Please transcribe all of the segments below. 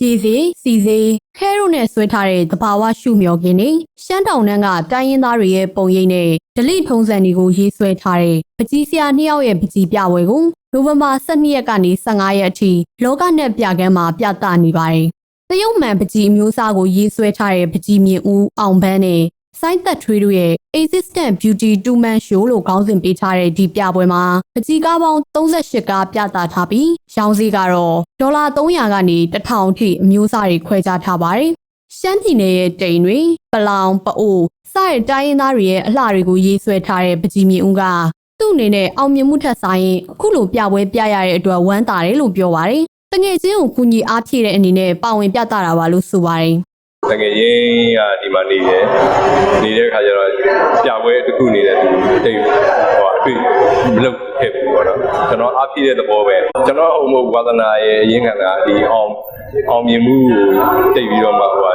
ရှည်စေစီစေခဲရုံနဲ့ဆွဲထားတဲ့တဘာဝရှုမျောခင်းနေရှမ်းတောင်နှန်းကတိုင်းရင်းသားတွေရဲ့ပုံရိပ်နဲ့ဒလိထုံးစံတွေကိုရေးဆွဲထားတဲ့ပကြီးဆရာနှစ်ယောက်ရဲ့ပကြီးပြပွဲကိုနိုဝင်ဘာ12ရက်ကနေ15ရက်အထိလောကနဲ့ပြကမ်းမှာပြသနေပါတယ်။တရုတ်မှန်ပကြီးအမျိုးအစားကိုရေးဆွဲထားတဲ့ပကြီးမြင့်ဦးအောင်ပန်းနဲ့ စိုင်းသက်ထွေးတို့ရဲ့ Existent Beauty Two Man Show လို့ခေါင်းစဉ်ပေးထားတဲ့ဒီပြပွဲမှာပကြီးကားပေါင်း38ကားပြသထားပြီးရောင်းစည်းကတော့ဒေါ်လာ300ကနေ1000အထိအမျိုးအစားတွေခွဲခြားထားပါတယ်။ရှမ်းပြည်နယ်ရဲ့တိမ်တွေပလောင်ပအိုးစတဲ့တိုင်းရင်းသားတွေရဲ့အလှတွေကိုရေးဆွဲထားတဲ့ပကြီးမြင့်ဦးကသူ့အနေနဲ့အောင်မြင်မှုထက်ဆိုင်ရင်အခုလိုပြပွဲပြရတဲ့အတွက်ဝမ်းသာတယ်လို့ပြောပါတယ်။တငယ်ချင်းကိုကူညီအားဖြည့်တဲ့အနေနဲ့ပါဝင်ပြသတာပါလို့ဆိုပါတယ်။ တကယ်ရင်ကဒီမှာနေတယ်နေတဲ့အခါကျတော့ပြပွဲတစ်ခုနေတဲ့သူတိတ်ဟိုအတွေ့မလုပ်ခဲ့ဘူးပေါ့နော်ကျွန်တော်အားပြည့်တဲ့သဘောပဲကျွန်တော်အုံမဝါသနာရဲ့အရင်းခံတာဒီအောင်အောင်မြင်မှုကိုတိတ်ပြီးတော့မှဟို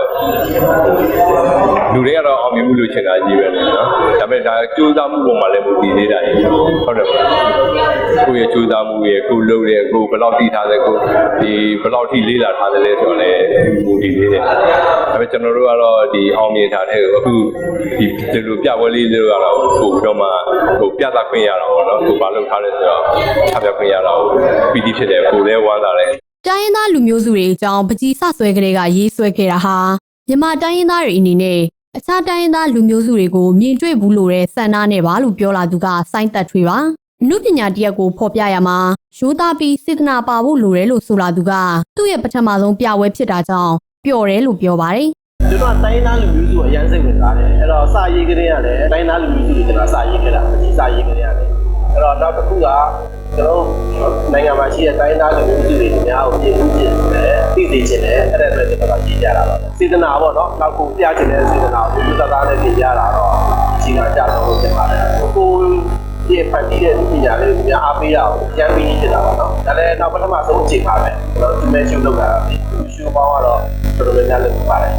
လူတွေကတော့အောင်မြင်မှုလို့ချင်တာကြီးပဲနော်ဒါပေမဲ့ဒါကြိုးစားမှုပုံမှာလည်းမူတည်သေးတာကြီးဟုတ်တယ်ပါ ကိုယ့်ရဲ့ကြိုးစားမှုရဲ့ကိုယ်လုပ်တဲ့ကိုယ်ဘယ်လောက်ထိထားတဲ့ကိုယ်ဒီဘယ်လောက်ထိလေးလာထားတယ်လဲဆိုတော့လည်းမူတည်သေးတယ်ဒါပေမဲ့ကျွန်တော်တို့ကတော့ဒီအောင်မြင်တာတဲ့အခုဒီဒီလိုပြပွဲလေးတွေကတော့ပို့ပြီးတော့မှဟိုပြသခွင့်ရတာပေါ့နော်ကိုဘာလုပ်ထားလဲဆိုတော့ချပြခွင့်ရတာကိုပီတိဖြစ်တယ်ကိုလည်းဝမ်းသာတယ်တိုင်းရင်းသားလူမျိုးစုတွေအကြောင်းပကြီးဆဆွဲကလေးကရေးဆွဲခဲ့တာဟာမြန်မာတိုင်းရင်းသားတွေအနေနဲ့အခြားတိုင်းရင်းသားလူမျိုးစုတွေကိုမြင်တွေ့ဘူးလို့တဲ့စံနာနဲ့ပါလို့ပြောလာသူကစိုင်းသက်ထွေပါ အမှုပညာတရက်ကိုဖော်ပြရမှာရိုးသားပြီးစေတနာပါဖို့လိုတယ်လို့ဆိုလာသူကသူ့ရဲ့ပထမဆုံးပြပွဲဖြစ်တာကြောင့်ပျော်တယ်လို့ပြောပါတယ်ကျွန်တော်တိုင်းသားလူမျိုးစုကိုအရန်စိတ်ဝင်စားတယ်အဲ့တော့စာရေးကလေးရတယ်တိုင်းသားလူမျိုးစုတွေကျွန်တော်စာရေးခဲ့တာအကြီးစာရေးကလေးရတယ်အဲ့တော့နောက်တစ်ခုကကျွန်တော်နိုင်ငံမှာရှိတဲ့တိုင်းသားလူမျိုးစုတွေအများကိုပြင်ဦးပြင်တယ်သိသိချင်တယ်အဲ့ဒါအတွက်ကျွန်တော်ရေးကြတာပါစေတနာပေါ့နော်နောက်ကိုပြချင်တဲ့စေတနာကိုလူသားသားနဲ့ပြင်ကြတာတော့အချိန်ကကြာတော့ဖြစ်ပါတယ်ကို ဒီဖန်တီးတဲ့ပညာလေးကိုများအားပေးရအောင်ကျမ်းပြီးနေတာပါနော်ဒါလည်းနောက်ပထမဆုံးအချိန်ပါပဲကျွန်တော်ဒီမဲ့ရှုပ်လုပ်တာဒီရှုပ်ပေါင်းကတော့တော်တော်များများလုပ်ပါတယ်